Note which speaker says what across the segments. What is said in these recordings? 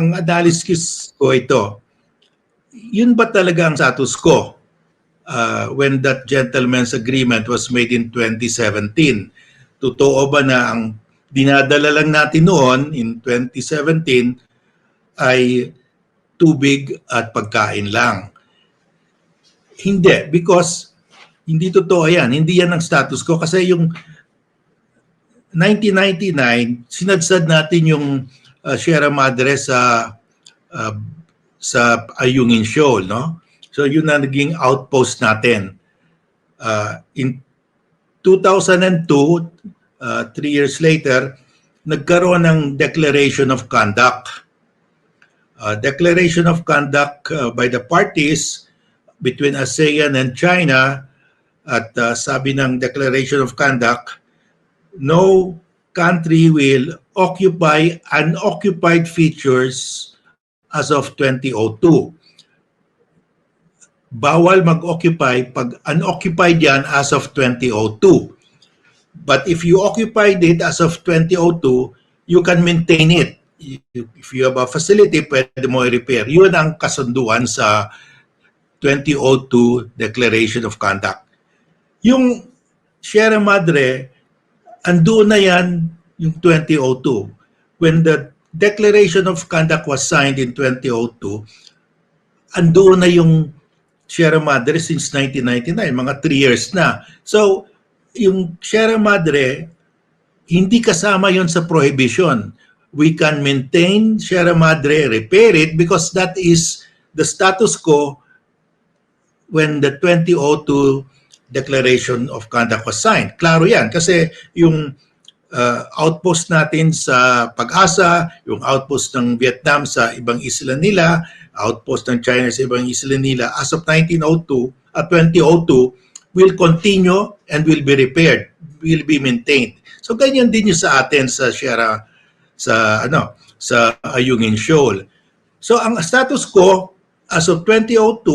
Speaker 1: ang analysis ko ito, yun ba talaga ang status quo uh, when that gentleman's agreement was made in 2017? Totoo ba na ang dinadala lang natin noon in 2017 ay tubig at pagkain lang? Hindi, because hindi totoo yan. Hindi yan ang status quo kasi yung 1999, sinadsad natin yung uh, Sierra Madre sa uh, sa Ayungin Shoal, no? So yun na naging outpost natin. Uh, in 2002, uh, three years later, nagkaroon ng Declaration of Conduct. Uh, Declaration of Conduct uh, by the parties between ASEAN and China at uh, sabi ng Declaration of Conduct, no country will occupy unoccupied features as of 2002. Bawal mag-occupy pag unoccupied yan as of 2002. But if you occupied it as of 2002, you can maintain it. If you have a facility, pwede mo i-repair. Yun ang kasunduan sa 2002 Declaration of Conduct. Yung Sierra Madre, andoon na yan yung 2002. When the Declaration of Conduct was signed in 2002, andoon na yung Sierra Madre since 1999, mga 3 years na. So, yung Sierra Madre, hindi kasama yon sa prohibition. We can maintain Sierra Madre, repair it because that is the status quo when the 2002 Declaration of Conduct was signed. Klaro yan kasi yung uh, outpost natin sa Pag-asa, yung outpost ng Vietnam sa ibang isla nila, outpost ng China sa ibang isla nila, as of 1902 at uh, 2002, will continue and will be repaired, will be maintained. So ganyan din yung sa atin sa Sierra, sa ano, sa Ayungin Shoal. So ang status quo as of 2002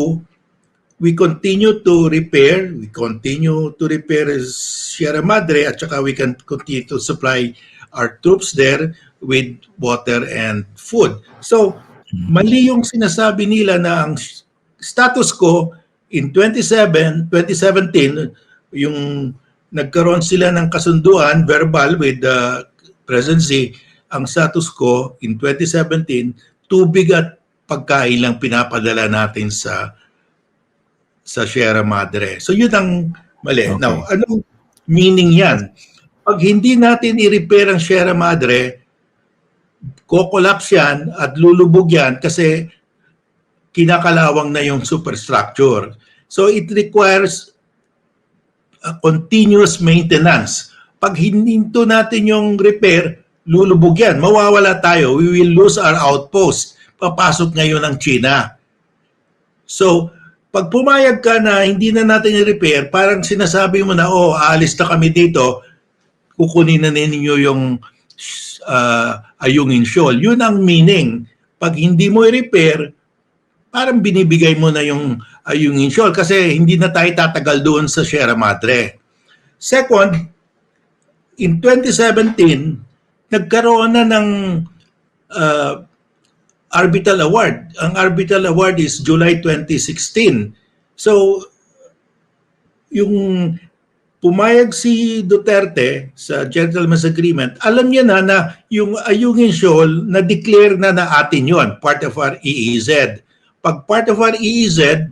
Speaker 1: we continue to repair, we continue to repair Sierra Madre at saka we can continue to supply our troops there with water and food. So, mali yung sinasabi nila na ang status ko in 27, 2017, yung nagkaroon sila ng kasunduan verbal with the presidency, ang status ko in 2017, tubig at pagkain lang pinapadala natin sa sa Sierra Madre. So yun ang mali. Okay. Now, anong meaning yan? Pag hindi natin i-repair ang Sierra Madre, kokolaps yan at lulubog yan kasi kinakalawang na yung superstructure. So it requires a continuous maintenance. Pag hininto natin yung repair, lulubog yan. Mawawala tayo. We will lose our outpost. Papasok ngayon ang China. So, pag pumayag ka na hindi na natin i-repair, parang sinasabi mo na, oh, aalis na kami dito, kukunin na ninyo yung uh, ayungin shoal. Yun ang meaning. Pag hindi mo i-repair, parang binibigay mo na yung ayungin shoal kasi hindi na tayo tatagal doon sa Sierra Madre. Second, in 2017, nagkaroon na ng uh, Arbitral Award. Ang Arbitral Award is July 2016. So, yung pumayag si Duterte sa Gentleman's Agreement, alam niya na na yung Ayungin Shoal na-declare na na atin yon part of our EEZ. Pag part of our EEZ,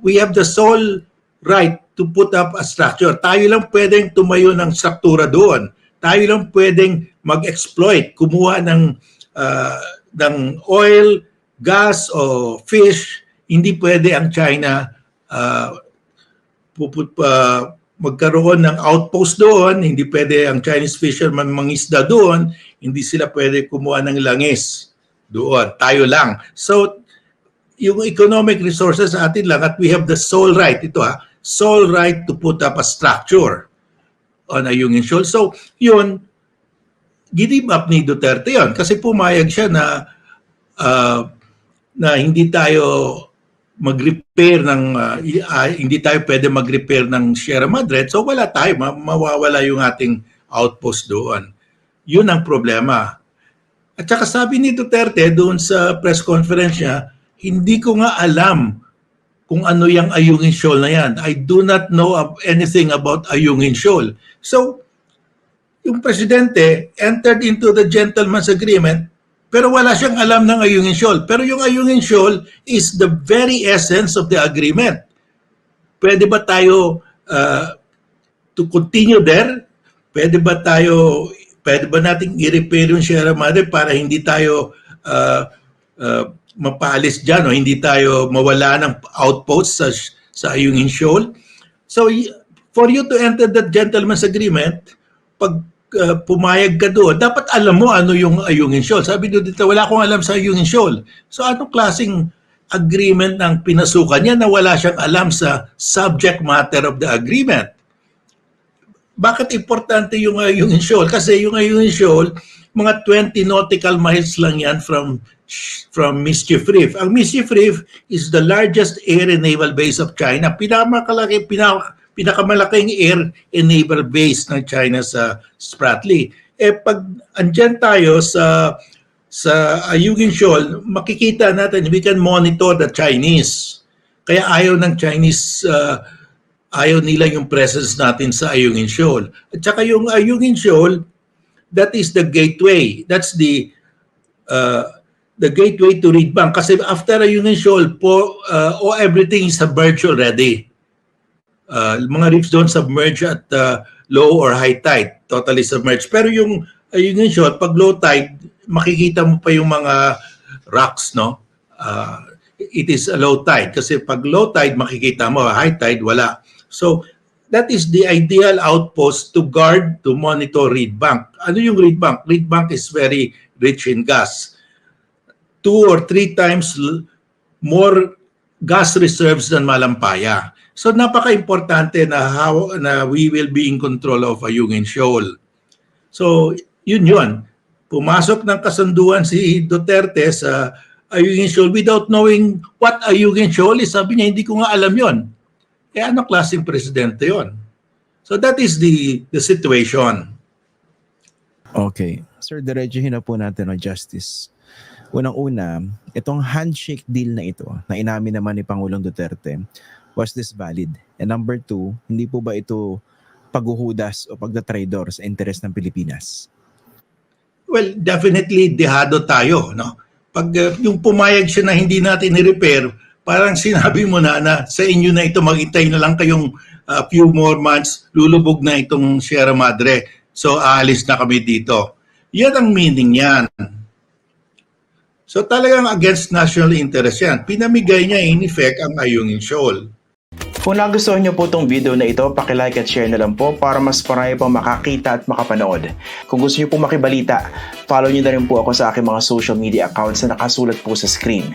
Speaker 1: we have the sole right to put up a structure. Tayo lang pwedeng tumayo ng struktura doon. Tayo lang pwedeng mag-exploit, kumuha ng uh, ng oil, gas o fish, hindi pwede ang China uh, puput, uh, magkaroon ng outpost doon, hindi pwede ang Chinese fisherman mangisda doon, hindi sila pwede kumuha ng langis doon. Tayo lang. So, yung economic resources sa atin lang at we have the sole right, ito ha, sole right to put up a structure on Ayungin Shoal. So, yun, give up ni Duterte yon kasi pumayag siya na uh, na hindi tayo mag-repair ng uh, hindi tayo pwede mag-repair ng Sierra Madre. So wala tayo. Ma- mawawala yung ating outpost doon. Yun ang problema. At saka sabi ni Duterte doon sa press conference niya, hindi ko nga alam kung ano yung Ayungin Shoal na yan. I do not know anything about Ayungin Shoal. So, yung presidente entered into the gentleman's agreement pero wala siyang alam ng Ayungin Shoal. Pero yung Ayungin Shoal is the very essence of the agreement. Pwede ba tayo uh, to continue there? Pwede ba tayo, pwede ba nating i-repair yung Sierra Madre para hindi tayo uh, uh, mapaalis dyan o hindi tayo mawala ng outpost sa, sa Ayungin Shoal? So, for you to enter that gentleman's agreement, pag uh, pumayag ka doon, dapat alam mo ano yung Ayungin Shoal. Sabi doon dito, wala akong alam sa Ayungin Shoal. So, anong klaseng agreement ang pinasukan niya na wala siyang alam sa subject matter of the agreement? Bakit importante yung Ayungin Shoal? Kasi yung Ayungin Shoal, mga 20 nautical miles lang yan from from Mischief Reef. Ang Mischief Reef is the largest air and naval base of China. Pinakamalaki, pinak, pinakamalaking air naval base ng China sa Spratly. Eh pag andyan tayo sa sa Ayungin Shoal, makikita natin we can monitor the Chinese. Kaya ayaw ng Chinese uh, ayaw nila yung presence natin sa Ayungin Shoal. At saka yung Ayungin Shoal, that is the gateway. That's the uh, the gateway to Reed Bank. Kasi after Ayungin Shoal, po, uh, oh, everything is submerged already. Uh, mga reefs don't submerge at uh, low or high tide, totally submerged. Pero yung Ayungin Shoal, pag low tide, makikita mo pa yung mga rocks, no? Uh, it is a low tide. Kasi pag low tide, makikita mo. High tide, wala. So, that is the ideal outpost to guard, to monitor Reed Bank. Ano yung Reed Bank? Reed Bank is very rich in gas. Two or three times more gas reserves than Malampaya. So napaka-importante na how na we will be in control of Ayungin Shoal. So yun yun. Pumasok ng kasunduan si Duterte sa Ayungin Shoal without knowing what Ayungin Shoal is. Sabi niya, hindi ko nga alam yon. Eh ano klaseng presidente yon? So that is the the situation.
Speaker 2: Okay. Sir, diretsuhin na po natin ang justice. Unang-una, itong handshake deal na ito, na inamin naman ni Pangulong Duterte, was this valid? And number two, hindi po ba ito paghuhudas o pagdatraidor sa interes ng Pilipinas?
Speaker 1: Well, definitely dehado tayo, no? Pag uh, yung pumayag siya na hindi natin i-repair, parang sinabi mo na na sa inyo na ito maghintay na lang kayong uh, few more months, lulubog na itong Sierra Madre. So aalis na kami dito. Yan ang meaning yan. So talagang against national interest yan. Pinamigay niya in effect ang Ayungin Shoal.
Speaker 3: Kung nagustuhan niyo po itong video na ito, pakilike at share na lang po para mas marami pang makakita at makapanood. Kung gusto niyo po makibalita, follow niyo na rin po ako sa aking mga social media accounts na nakasulat po sa screen.